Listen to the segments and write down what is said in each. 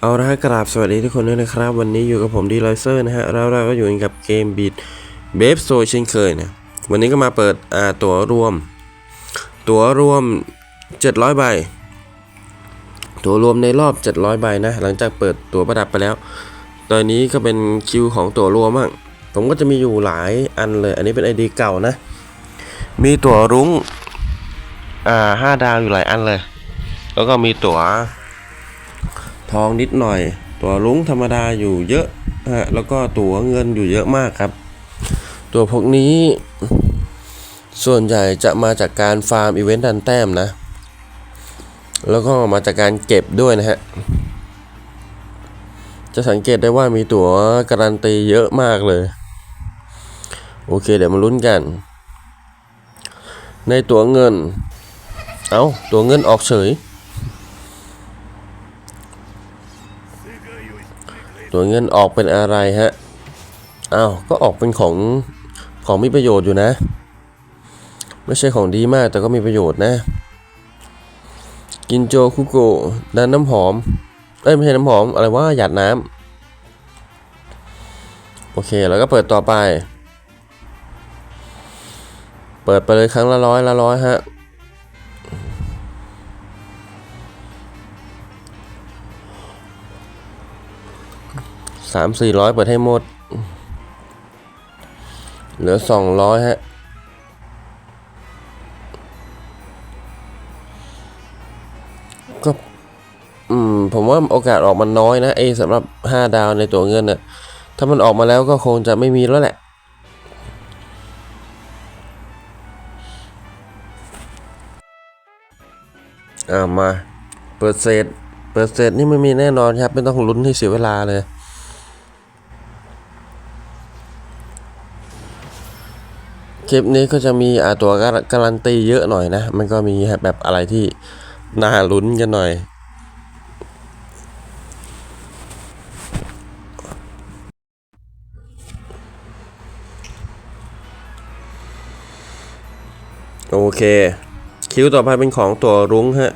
เอาละครับกราบสวัสดีทุกคนด้วยนะครับ วันนี้อยู่กับผมดีไลเซอร์นะฮะแล้วเราก็อยู่กันกับเกมบีดเบฟโซเช่นเคยนะวันนี้ก็มาเปิดอ่าตั๋วรวม ตั๋วรวม 700 ใบ ตั๋วรวมในรอบ 700 ใบนะ หลังจากเปิดตั๋วประดับไปแล้ว ตอนนี้ก็เป็นคิวของตั๋วรวมบ้างผมก็จะมีอยู่หลายอันเลย อันนี้เป็นไอดีเก่านะ มีตั๋วรุ้งอ่าห้าดาวอยู่หลายอันเลย แล้วก็มีตั๋ว ทองนิดหน่อย ตัวลุงธรรมดาอยู่เยอะฮะแล้วก็ตัวเงินอยู่เยอะมากครับ ตัวพวกนี้ส่วนใหญ่จะมาจากการฟาร์มอีเวนต์ดันแต้มนะ แล้วก็มาจากการเก็บด้วยนะฮะ จะสังเกตได้ว่ามีตั๋วการันตีเยอะมากเลย โอเคเดี๋ยวมาลุ้นกัน ในตั๋วเงิน เอา้าตั๋วเงินออกเฉย ตัวเงินออกเป็นอะไรฮะอ้าวก็ออกเป็นของของมีประโยชน์อยู่นะ ไม่ใช่ของดีมากแต่ก็มีประโยชน์นะ กินโจคุโกะดันน้ำหอมเอ้ยไม่ใช่น้ำหอมอะไรว่าหยาดน้ำโอเคแล้วก็เปิดต่อไป เปิดไปเลยครั้งละร้อยละร้อยฮะ สามสี่ร้อยเปิดให้หมด เหลือสองร้อยฮะก็อืมผมว่าโอกาสออกมันน้อยนะไอ้สำหรับห้าดาวในตัวเงินน่ะถ้ามันออกมาแล้วก็คงจะไม่มีแล้วแหละอ่ามา เปิดเศษเปิดเศษนี่ไม่มีแน่นอนครับ ไม่ต้องลุ้นให้เสียเวลาเลย คลิปนี้ก็จะมีอาตัวการการันตีเยอะหน่อยนะ มันก็มีแบบอะไรที่น่าลุ้นกันหน่อยโอเค คิวต่อไปเป็นของตัวรุ้งฮะ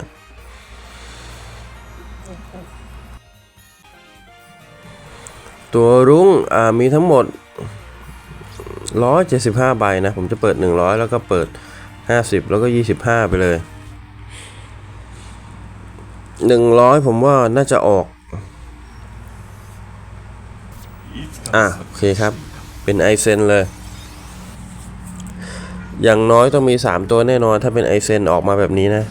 ตัวรุ้งมีทั้งหมด ร้อยเจ็ดสิบห้าใบนะ ผมจะเปิดหนึ่งร้อยแล้วก็เปิดห้าสิบแล้วก็ยี่สิบห้าไปเลยหนึ่งร้อยผมว่าน่าจะออก อะ โอเคครับ เป็นไอเซนเลย อย่างน้อยต้องมีสามตัวแน่นอน ถ้าเป็นไอเซนออกมาแบบนี้นะ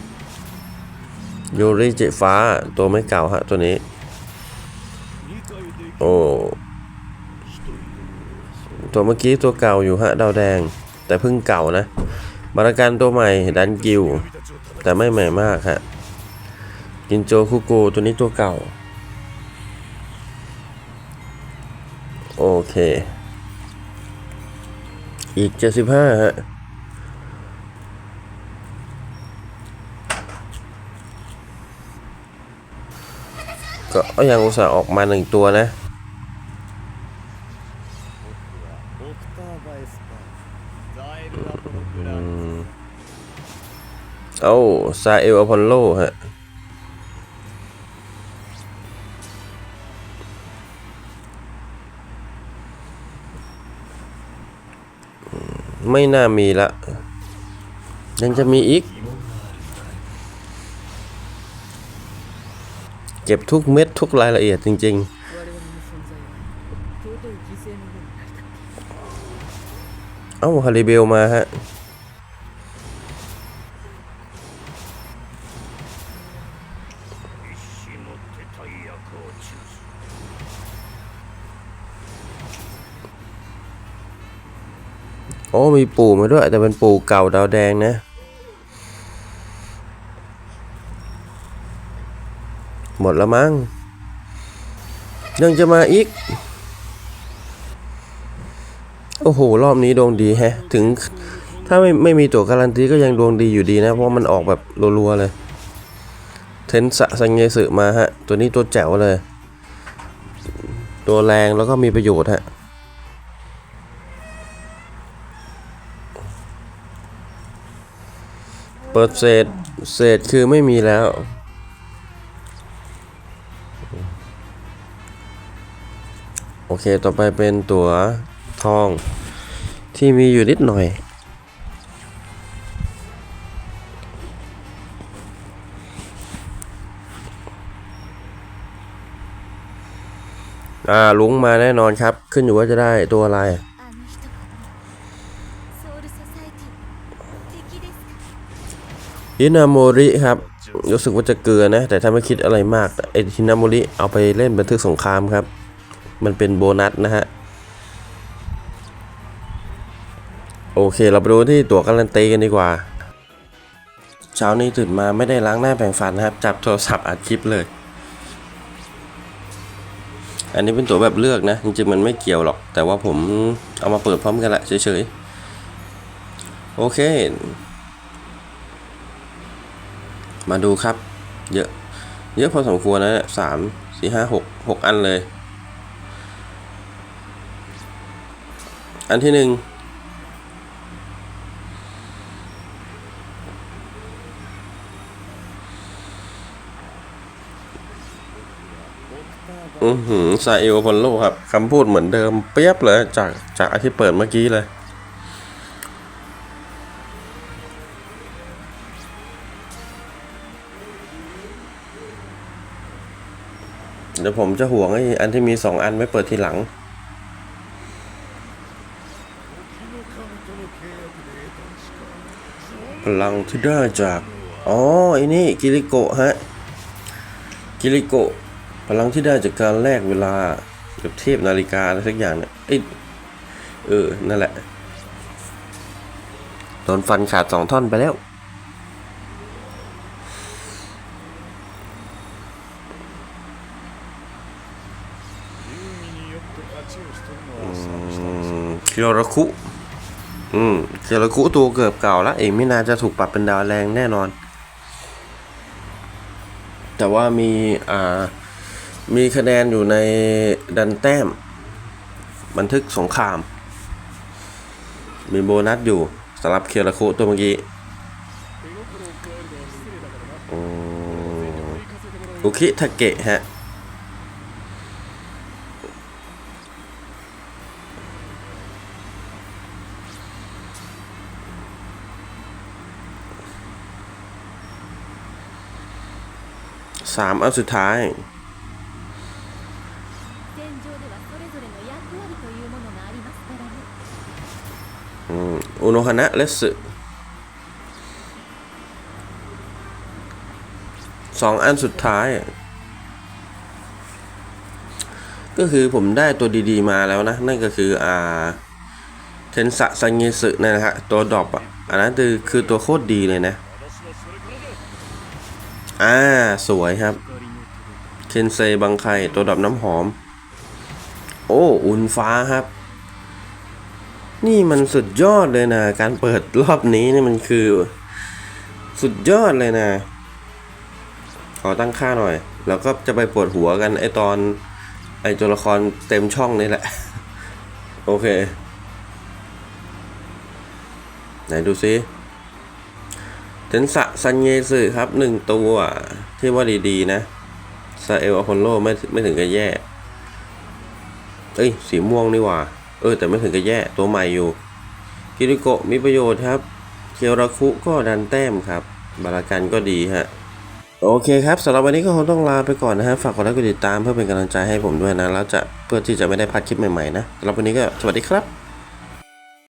ยูริเจฟ้าตัวไม่เก่าฮะ ตัวนี้ โอ้ ตัวเมื่อกี้ตัวเก่าอยู่ฮะดาวแดง แต่เพิ่งเก่านะบาราการตัวใหม่ดันกิว แต่ไม่ใหม่มากฮะกินโจคุโกตัวนี้ตัวเก่า โอเค อีก 75 ฮะก็ยังอุตส่าห์ออกมาหนึ่งตัวนะ อ้าซาเอลอพอลโลฮะไม่น่ามีละ ยังจะมีอีก เก็บทุกเม็ดทุกรายละเอียดจริง ๆเอ้าฮาริเบลมาฮะ อ้มีปู่มาด้วย แต่เป็นปู่เก่าดาวแดงนะ หมดแล้วมั้งยังจะมาอีก โอ้โห รอบนี้ดวงดีแฮะ ถึงถ้าไม่ไม่มีตัวการันตีก็ยังดวงดีอยู่ดีนะ เพราะมันออกแบบรัวๆเลย เทนสะซังเงสึมาฮะ ตัวนี้ตัวแจ๋วเลย ตัวแรงแล้วก็มีประโยชน์ฮะ เปิดเศษ เศษคือไม่มีแล้ว โอเค ต่อไปเป็นตัวทองที่มีอยู่นิดหน่อย อ่าลุงมาแน่นอนครับ ขึ้นอยู่ว่าจะได้ตัวอะไร ฮินาโมริครับรู้สึกว่าจะเกลือนะ แต่ถ้าไม่คิดอะไรมากไอฮินาโมริเอาไปเล่นบันทึกสงครามครับ มันเป็นโบนัสนะฮะ โอเค เราไปดูที่ตั๋วการันตีกันดีกว่า เช้านี้ตื่นมาไม่ได้ล้างหน้าแปรงฟันนะครับ จับโทรศัพท์อัดคลิปเลย อันนี้เป็นตั๋วแบบเลือกนะ จริงๆมันไม่เกี่ยวหรอก แต่ว่าผมเอามาเปิดพร้อมกันแหละเฉยๆ โอเค มาดูครับ เยอะเยอะพอสมควรนะเนี่ยสามสี่ห้าหกหกอันเลย อันที่หนึ่งอือหือซาเอลพอลโลครับคำพูดเหมือนเดิมเปียบเลยจากจากอที่เปิดเมื่อกี้เลย ดี๋ยวผมจะห่วงไอ้อันที่มีสองอันไว้เปิดทีหลัง พลังที่ได้จาก อ๋อไอ้นี่กิริโกะฮะ กิริโกะ พลังที่ได้จากการแลกเวลากับเทพนาฬิกาอะไรสักอย่างเนี่ยเอ้ยเออ นั่นแหละ โดนฟันขาดสองท่อนไปแล้ว คียวรคุอืมเคียวรคุตัวเกือบเก่าแล้วเองไม่น่าจะถูกปรับเป็นดาวแรงแน่นอน แต่ว่ามีอ่ามีคะแนนอยู่ในดันแต้ม บันทึกสงคราม มีโบนัสอยู่สำหรับเคียรคุตัวเมื่อกี้อุคิทาเกะฮะ สามอันสุดท้าย อุโนฮานะเลสึสองอันสุดท้าย ก็คือผมได้ตัวดีๆมาแล้วนะ นั่นก็คือ อ่า เทนสะซังเงสึนะฮะตัวดรอปอะอันนั้นคือคือตัวโคตรดีเลยนะ อ่า สวยครับ เคนเซบังไคตัวดรอปน้ำหอม โอ้ อุ่นฟ้าครับ นี่มันสุดยอดเลยนะ การเปิดรอบนี้นี่มันคือ สุดยอดเลยนะ ขอตั้งค่าหน่อย แล้วก็จะไปปวดหัวกันไอตอน ไอตัวละครเต็มช่องนี่แหละ โอเค ไหนดูซิ นสะซันเยสึครับหนึ่งตัวที่ว่าดีๆนะซาเอลอพอลโลไม่ไม่ถึงกับแย่ เอ้ย สีม่วงนี่หว่า เออ แต่ไม่ถึงกับแย่ ตัวใหม่อยู่ กิริโกะมีประโยชน์ครับ เคียวราคุก็ดันแต้มครับ บารากันก็ดีฮะ โอเคครับสำหรับวันนี้ก็คงต้องลาไปก่อนนะฮะ ฝากกดไลค์กดติดตามเพื่อเป็นกำลังใจให้ผมด้วยนะ แล้วจะเพื่อที่จะไม่ได้พลาดคลิปใหม่ๆนะสำหรับวันนี้ก็สวัสดีครับ